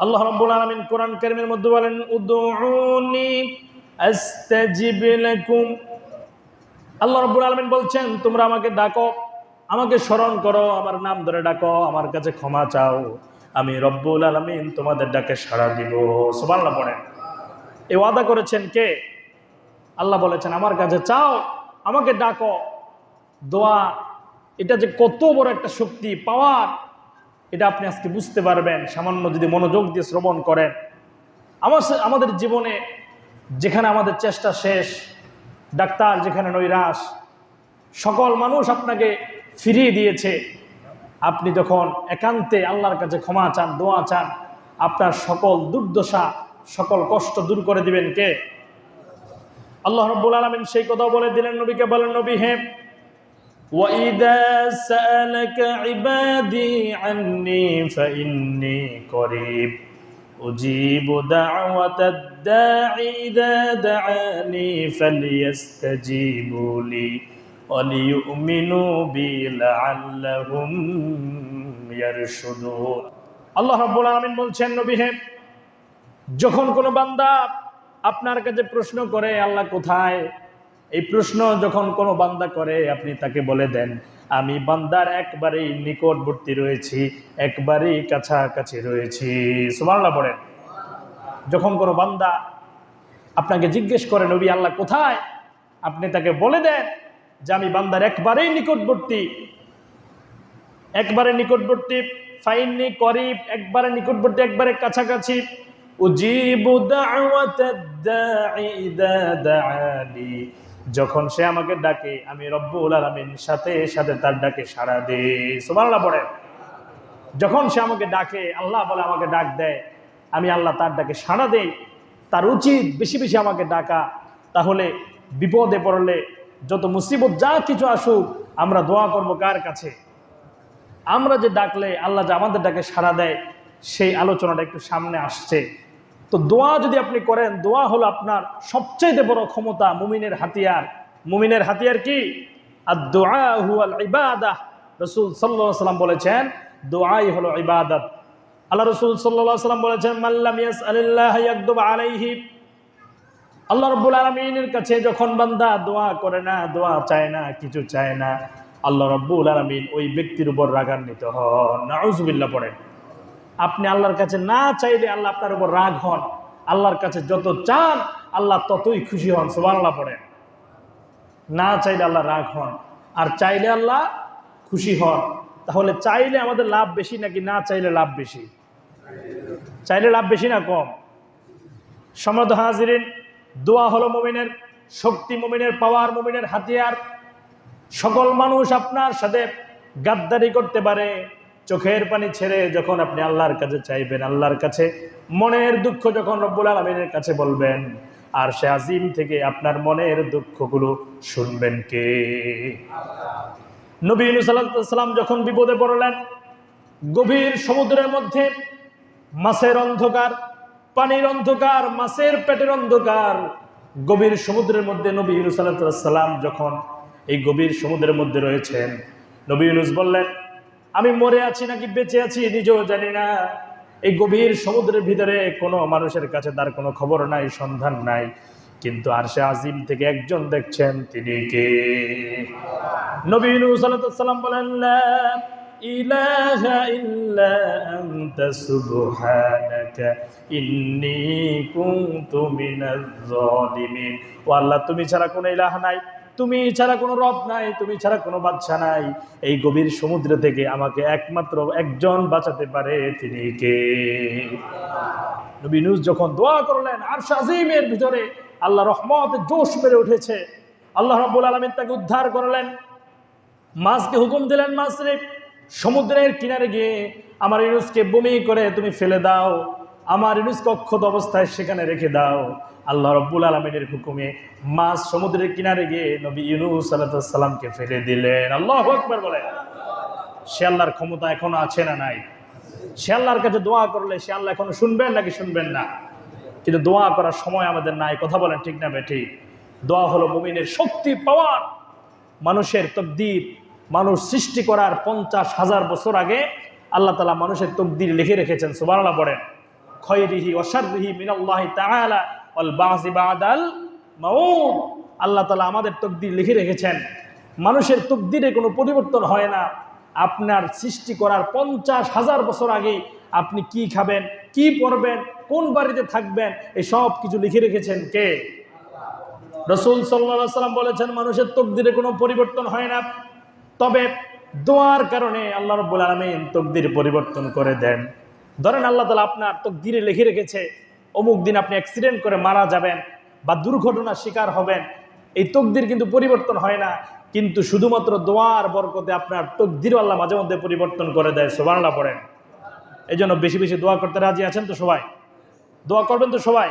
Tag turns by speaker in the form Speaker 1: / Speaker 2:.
Speaker 1: আল্লাহ রাব্বুল আলামিন কোরআন কারীমের মধ্যে বলেন লাকুম। আল্লাহ রাব্বুল আলামিন বলছেন, তোমরা আমাকে ডাকো, আমাকে স্মরণ করো, আমার নাম ধরে ডাকো, আমার কাছে ক্ষমা চাও। আমি রব্বুল আলমিন তোমাদের ডাকে সাড়া দিব। সুবহানাল্লাহ পড়েন। এ ওয়াদা করেছেন কে? আল্লাহ বলেছেন, আমার কাছে চাও, আমাকে ডাকো। দোয়া, এটা যে কত বড় একটা শক্তি, পাওয়ার। এটা আপনি আজকে বুঝতে পারবেন, সামান্য যদি মনোযোগ দিয়ে শ্রবণ করেন। আমার আমাদের জীবনে যেখানে আমাদের চেষ্টা শেষ, ডাক্তার যেখানে নৈরাশ, সকল মানুষ আপনাকে ফিরিয়ে দিয়েছে। আপনি যখন একান্তে আল্লাহর কাছে ক্ষমা চান, দোয়া চান, আপনার সকল দুর্দশা, সকল কষ্ট দূর করে দিবেন কে? আল্লাহ রব্বুল আলমিন সেই কথাও বলে দিলেন নবীকে, বলেন, নবী, হে وَإِذَا سَأَلَكَ عِبَادِي عَنِّي فَإِنِّي قَرِيبٌ أُجِيبُ دَعْوَةَ الدَّاعِ إِذَا دَعَانِي فَلْيَسْتَجِيبُوا لِي وَلِيُؤْمِنُوا بِي لَعَلَّهُمْ يَرْشُدُونَ আল্লাহ রাব্বুল আলামিন বলছেন নবী হে যখন কোনো বান্দা আপনার কাছে প্রশ্ন করে আল্লাহ কোথায় এই প্রশ্ন যখন কোনো বান্দা করে, আপনি তাকে বলে দেন, আমি বান্দার একবারেই নিকটবর্তী রয়েছি, একবারেই কাছাকাছি রয়েছি। সুমাল্লা পড়েন যখন কোনো বান্দা আপনাকে জিজ্ঞেস করে, নবী আল্লাহ কোথায়? আপনি তাকে বলে দেন যে, আমি বান্দার একবারেই নিকটবর্তী। একবারে নিকটবর্তী, ফাইননি করিব, একবারে নিকটবর্তী, একবারে কাছাকাছি। উজিবু দাওয়াতাদ দাঈ দাআনি যখন সে আমাকে ডাকে, আমি রব্বুল আলামিন সাথে সাথে তার ডাকে সাড়া দেই। সুবহানাল্লাহ পড়েন যখন সে আমাকে ডাকে, আল্লাহ বলে আমাকে ডাক দেয়, আমি আল্লাহ তার ডাকে সাড়া দেই। তার উচিত বেশি বেশি আমাকে ডাকা। তাহলে বিপদে পড়লে যত মুসিবত যা কিছু আসুক, আমরা দোয়া করব কার কাছে? আমরা যে ডাকলে আল্লাহ যে আমাদের ডাকে সাড়া দেয়, সেই আলোচনাটা একটু সামনে আসছে। তো দোয়া যদি আপনি করেন, দোয়া হলো আপনার সবচেয়ে বড় ক্ষমতা, মুমিনের হাতিয়ার। মুমিনের হাতিয়ার কি? আর দোয়া হুয়াল ইবাদাহ। রসুল সাল্লাহ সাল্লাম বলেছেন, দোয়াই হলো ইবাদত। আল্লাহ রসুল সাল্লাহ সাল্লাম বলেছেন মাল্লাম আলিল্লাহ ইয়াকদুব আলাইহি। আল্লাহ রব্বুল আলমিনের কাছে যখন বান্দা দোয়া করে না, দোয়া চায় না, কিছু চায় না, আল্লাহ রব্বুল আলমিন ওই ব্যক্তির উপর রাগান্বিত হন। নাউজুবিল্লাহ পড়েন। আপনি আল্লাহর কাছে না চাইলে আল্লাহ আপনার উপর রাগ হন। আল্লাহর কাছে যত চান, আল্লাহ ততই খুশি হন, সুবহানাল্লাহ পড়েন। না চাইলে আল্লাহ রাগ হন, আর চাইলে আল্লাহ খুশি হন। তাহলে চাইলে আমাদের লাভ বেশি নাকি না চাইলে লাভ বেশি? চাইলে লাভ বেশি না কম? সমৃদ্ধ হাজিরিন, দোয়া হলো মুমিনের শক্তি, মুমিনের পাওয়ার, মুমিনের হাতিয়ার। সকল মানুষ আপনার সাথে গাদ্দারি করতে পারে। চোখের পানি ছেড়ে যখন আপনি আল্লাহর কাছে চাইবেন, আল্লাহর কাছে, মনের দুঃখ যখন রব্বুল আলমিনের কাছে বলবেন, আর সে আজিম থেকে আপনার মনের দুঃখগুলো শুনবেন কে? নবী সাল্লাম যখন বিপদে পড়লেন, গভীর সমুদ্রের মধ্যে, মাছের অন্ধকার, পানির অন্ধকার, মাছের পেটের অন্ধকার, গভীর সমুদ্রের মধ্যে নবী ইউনুস সাল্লাম যখন এই গভীর সমুদ্রের মধ্যে রয়েছেন, নবী ইউনুস বললেন আমি মরে আছি নাকি বেঁচে আছি নিজেও জানি না। এই গভীর সমুদ্রের ভিতরে কোনো মানুষের কাছে তার কোনো খবর নাই, সন্ধান নাই। কিন্তু আরশে আজিম থেকে একজন দেখছেন, তিনি কে? নবী ইউনুস সাল্লাম বলেন ও আল্লাহ, তুমি ছাড়া কোনো ইলাহ নাই। তুমি ছাড়া কোনো রব নাই, তুমি ছাড়া কোনো বাচ্চা নাই। এই গভীর সমুদ্র থেকে আমাকে একমাত্র একজন বাঁচাতে পারে, তিনি কে? নবী নুস যখন দোয়া করলেন আর শাজিমের ভিতরে আল্লাহ রহমত, জোশ বেড়ে উঠেছে। আল্লাহ রব্বুল আলমিন তাকে উদ্ধার করলেন। মাছকে হুকুম দিলেন মাছরে, সমুদ্রের কিনারে গিয়ে আমার ইনুসকে বমি করে তুমি ফেলে দাও। আমার ইনুসকে অক্ষত অবস্থায় সেখানে রেখে দাও। আল্লাহ রব্বুল আলমিনের হুকুমে মাছ সমুদ্রের কিনারে গিয়ে নবী ইউনুস সাল্লামকে ফেলে দিলেন। আল্লাহ আকবর বলে সে আল্লাহর ক্ষমতা এখনও আছে না নাই? সে আল্লাহর কাছে দোয়া করলে সে আল্লাহ এখনও শুনবেন নাকি শুনবেন না? কিন্তু দোয়া করার সময় আমাদের নাই, কথা বলেন ঠিক না বেঠিক দোয়া হলো মুমিনের শক্তি, পাওয়ার। মানুষের তকদির, মানুষ সৃষ্টি করার পঞ্চাশ হাজার বছর আগে আল্লাহ তালা মানুষের তকদির লিখে রেখেছেন সুবানাল্লাহ পড়েন। খয়রিহি ওয়াশাররিহি মিনাল্লাহি তাআলা ওয়াল বাসি বাদাল মাউত। আল্লাহ তাআলা আমাদের তকদির লিখে রেখেছেন, মানুষের তকদিরে কোনো পরিবর্তন হয় না। আপনার সৃষ্টি করার পঞ্চাশ হাজার বছর আগে আপনি কি খাবেন, কি পরবেন, কোন বাড়িতে থাকবেন, এই সব কিছু লিখে রেখেছেন কে? রসুল সাল্লা সাল্লাম বলেছেন, মানুষের তকদিরে কোনো পরিবর্তন হয় না। তবে দোয়ার কারণে আল্লাহ রব্বুল আলমিন তকদির পরিবর্তন করে দেন। ধরেন আল্লাহ তালা আপনার তকদিরে লিখে রেখেছে, অমুক দিন আপনি অ্যাক্সিডেন্ট করে মারা যাবেন বা দুর্ঘটনার শিকার হবেন। এই তকদির কিন্তু পরিবর্তন হয় না, কিন্তু শুধুমাত্র দোয়ার বরকতে আপনার তকদির আল্লাহ মাঝে মধ্যে পরিবর্তন করে দেয় সোবানলা পড়েন। এই জন্য বেশি বেশি দোয়া করতে রাজি আছেন তো সবাই? দোয়া করবেন তো সবাই?